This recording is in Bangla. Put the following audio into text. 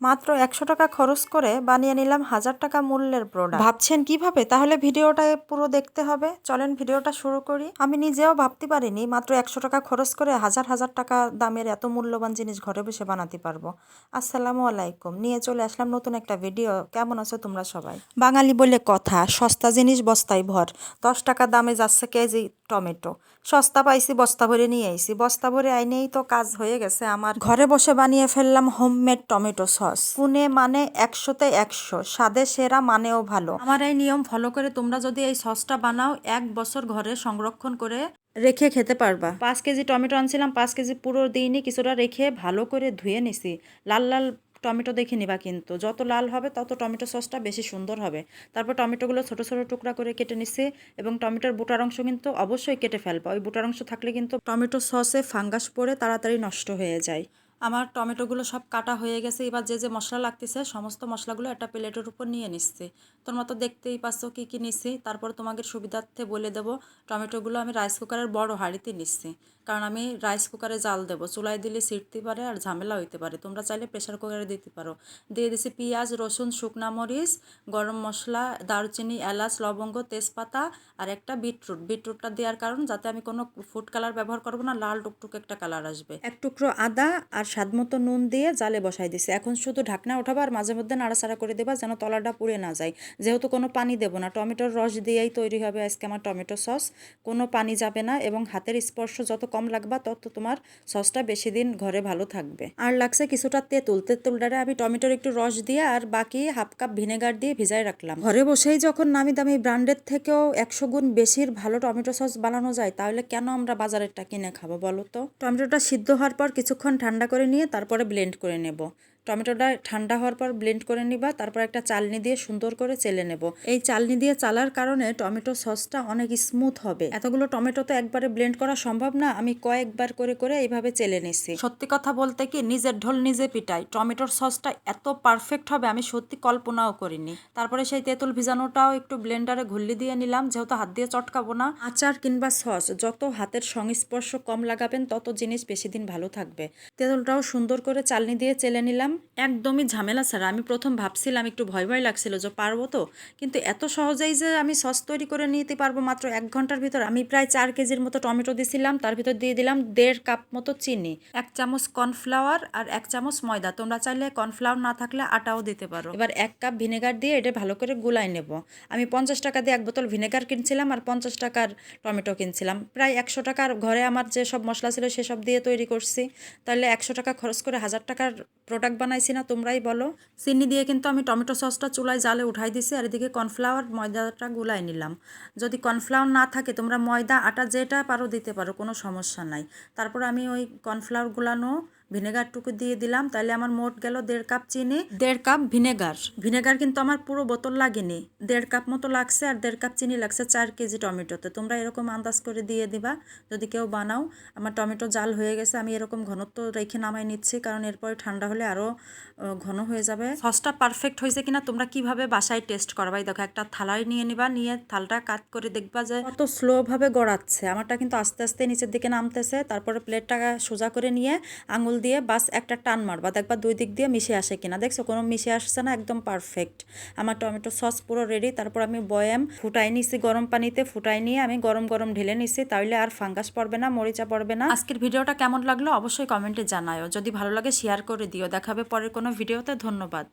মাত্র একশো টাকা খরচ করে বানিয়ে নিলাম হাজার টাকা মূল্যের প্রোডাক্ট ভাবছেন কীভাবে? তাহলে ভিডিওটা পুরো দেখতে হবে। চলেন ভিডিওটা শুরু করি। আমি নিজেও ভাবতে পারিনি মাত্র একশো টাকা খরচ করে হাজার হাজার টাকা দামের এত মূল্যবান জিনিস ঘরে বসে বানাতে পারব। আসসালামু আলাইকুম। নিয়ে চলে আসলাম নতুন একটা ভিডিও। কেমন আছো তোমরা সবাই? বাঙালি বলে কথা সস্তা জিনিস বস্তায় ভর। দশ টাকা দামে যাচ্ছে কেজি টমেটো। সস্তা পাইছি বস্তা ভরে নিয়ে আইছি। বস্তা ভরে আইনেই তো কাজ হয়ে গেছে আমার। ঘরে বসে বানিয়ে ফেললাম হোমমেড টমেটো সস পুনে মানে একশোতে একশো, স্বাদে সেরা মানেও ভালো। আমার এই নিয়ম ফলো করে তোমরা যদি এই সসটা বানাও, এক বছর ঘরে সংরক্ষণ করে রেখে খেতে পারবা। পাঁচ কেজি টমেটো আনছিলাম, পাঁচ কেজি পুরো দিইনি, কিছুটা রেখে ভালো করে ধুয়ে নিছি। লাল লাল টমেটো দেখে নিবা কিন্তু, যত লাল হবে তত টমেটো সসটা বেশি সুন্দর হবে। তারপর টমেটোগুলো ছোট ছোট টুকরা করে কেটে নিছি এবং টমেটোর বুটার অংশ কিন্তু অবশ্যই কেটে ফেলবা। ওই বুটার অংশ থাকলে কিন্তু টমেটো সসে ফাঙ্গাস পড়ে তাড়াতাড়ি নষ্ট হয়ে যায়। আমার টমেটোগুলো সব কাটা হয়ে গেছে। এবার যে যে মশলা লাগতেছে, সমস্ত মশলাগুলো একটা প্লেটের উপর নিয়ে নিচ্ছি। তোমরা তো দেখতেই পাচ্ছ কী কী নিচ্ছি। তারপর তোমাদের সুবিধার্থে বলে দেবো, টমেটোগুলো আমি রাইস কুকারের বড় হাঁড়িতে নিচ্ছি। কারণ আমি রাইস কুকারে জাল দেবো। চুলায় দিলে ছিটতে পারে আর ঝামেলা হইতে পারে। তোমরা চাইলে প্রেশার কুকারে দিতে পারো। দিয়ে দিছি পেঁয়াজ, রসুন, শুকনা মরিচ, গরম মশলা, দারুচিনি, এলাচ, লবঙ্গ, তেজপাতা আর একটা বিটরুট। বিটরুটটা দেওয়ার কারণ যাতে আমি কোনো ফুড কালার ব্যবহার করব না, লাল টুকটুক একটা কালার আসবে। এক টুকরো আদা আর স্বাদ মতো নুন দিয়ে জালে বসাই দিছি। এখন শুধু ঢাকনা ওঠাবা আর মাঝে মধ্যে নাড়াচাড়া করে দেবা যেন তলাটা পুড়ে না যায়। যেহেতু কোনো পানি দেবো না, টমেটোর রস দিয়েই তৈরি হবে আজকে আমার টমেটো সস। কোনো পানি যাবে না এবং হাতের স্পর্শ যত কম লাগবা তত তোমার সসটা বেশি দিন ঘরে ভালো থাকবে। আর লাগছে কিছুটা তেঁতুল। তেঁতুলটারে আমি টমেটোর একটু রস দিয়ে আর বাকি হাফ কাপ ভিনেগার দিয়ে ভিজাই রাখলাম। ঘরে বসেই যখন নামি দামি ব্র্যান্ডের থেকেও একশো গুণ বেশির ভালো টমেটো সস বানানো যায়, তাহলে কেন আমরা বাজারেরটা কিনে খাব বলো তো? টমেটোটা সিদ্ধ হওয়ার পর কিছুক্ষণ ঠান্ডা করে নিয়ে তারপরে ব্লেন্ড করে নেব। টমেটোটা ঠান্ডা হওয়ার পর ব্লেন্ড করে নিবা, তারপর একটা চালনি দিয়ে সুন্দর করে চেলে নেব। এই চালনি দিয়ে চালার কারণে টমেটো সসটা অনেক স্মুথ হবে। এতগুলো টমেটো তো একবারে ব্লেন্ড করা সম্ভব না, আমি কয়েকবার করে করে এইভাবে চেলে নিছি। সত্যি কথা বলতে কি, নিজের ঢোল নিজে পিটাই। টমেটোর সসটা এত পারফেক্ট হবে, আমি সত্যি কল্পনাও করিনি। তারপরে সেই তেঁতুল ভিজানোটাও একটু ব্লেন্ডারে ঘুল্লি দিয়ে নিলাম, যেহেতু হাত দিয়ে চটকাবো না। আচার কিংবা সস, যত হাতের সংস্পর্শ কম লাগাবেন, তত জিনিস বেশি দিন ভালো থাকবে। তেঁতুলটাও সুন্দর করে চালনি দিয়ে চেলে নিলাম। একদমই ঝামেলা ছাড়া আমি প্রথম ভাবছিলাম, একটু ভয় ভয় লাগছিল যে পারব তো। কিন্তু এত সহজেই যে আমি সস তৈরি করে নিতে পারব মাত্র এক ঘণ্টার ভিতর, আমি প্রায় চার কেজির মতো টমেটো দিছিলাম, তার ভিতর দিয়ে দিলাম দেড় কাপ মতো চিনি, এক চামচ কর্নফ্লাওয়ার আর এক চামচ ময়দা। তোমরা চাইলে কর্নফ্লাওয়ার না থাকলে আটাও দিতে পারো। এবার এক কাপ ভিনেগার দিয়ে এটা ভালো করে গুলাই নেব। আমি পঞ্চাশ টাকা দিয়ে এক বোতল ভিনেগার কিনছিলাম আর পঞ্চাশ টাকার টমেটো কিনছিলাম। প্রায় একশো টাকার ঘরে আমার যে সব মশলা ছিল সেসব দিয়ে তৈরি করছি। তাহলে একশো টাকা খরচ করে হাজার টাকার প্রোডাক্ট বানাইছি না, তোমরাই বলো। চিনি দিয়ে কিন্তু আমি টমেটো সসটা চুলায় জালে উঠাই দিছি আর এদিকে কর্নফ্লাওয়ার ময়দাটা গুলাই নিলাম। যদি কর্নফ্লাওয়ার না থাকে, তোমরা ময়দা, আটা যেটা পারো দিতে পারো, কোনো সমস্যা নাই। তারপর আমি ওই কর্নফ্লাওয়ার গুলানো ভিনেগারটুকু দিয়ে দিলাম। তাহলে আমার মোট গেল দেড় কাপ চিনি। দেড় কাপ ভিনেগার। ভিনেগার কিন্তু আমার পুরো বোতল লাগেনি। দেড় কাপ মতো লাগছে আর দেড় কাপ চিনি লাগছে চার কেজি টমেটোতে। তোমরা এরকম আন্দাজ করে দিয়ে দিবা। যদি কেউ বানাও আমার টমেটো জাল হয়ে গেছে আমি এরকম ঘনত্ব রেখে নামাই নিচ্ছি কারণ এরপরে ঠান্ডা হলে আরও ঘন হয়ে যাবে। সসটা পারফেক্ট হয়েছে কিনা তোমরা কীভাবে বাসায় টেস্ট করবাই দেখো একটা থালায় নিয়ে নিবা নিয়ে থালটা কাট করে দেখবা যে কত স্লোভাবে গড়াচ্ছে। আমারটা কিন্তু আস্তে আস্তে নিচের দিকে নামতেছে। তারপরে প্লেটটা সোজা করে নিয়ে আঙুল দিয়ে বাস একটা টান মারবা। দেখবা দুই দিক দিয়ে মিশে আসে কিনা। দেখছ, কোনো মিশে আসছে না, একদম পারফেক্ট আমার টমেটো সস পুরো রেডি তারপর আমি বয়াম ফুটাই নিছি গরম পানিতে, ফুটাই নিয়ে আমি গরম গরম ঢেলে নিছি তাহলে আর ফাঙ্গাস পড়বে না, মরিচা পড়বে না। আজকের ভিডিওটা কেমন লাগল অবশ্যই কমেন্টে জানাও যদি ভালো লাগে শেয়ার করে দিও। দেখাবে পরের কোনো ভিডিওতে। ধন্যবাদ।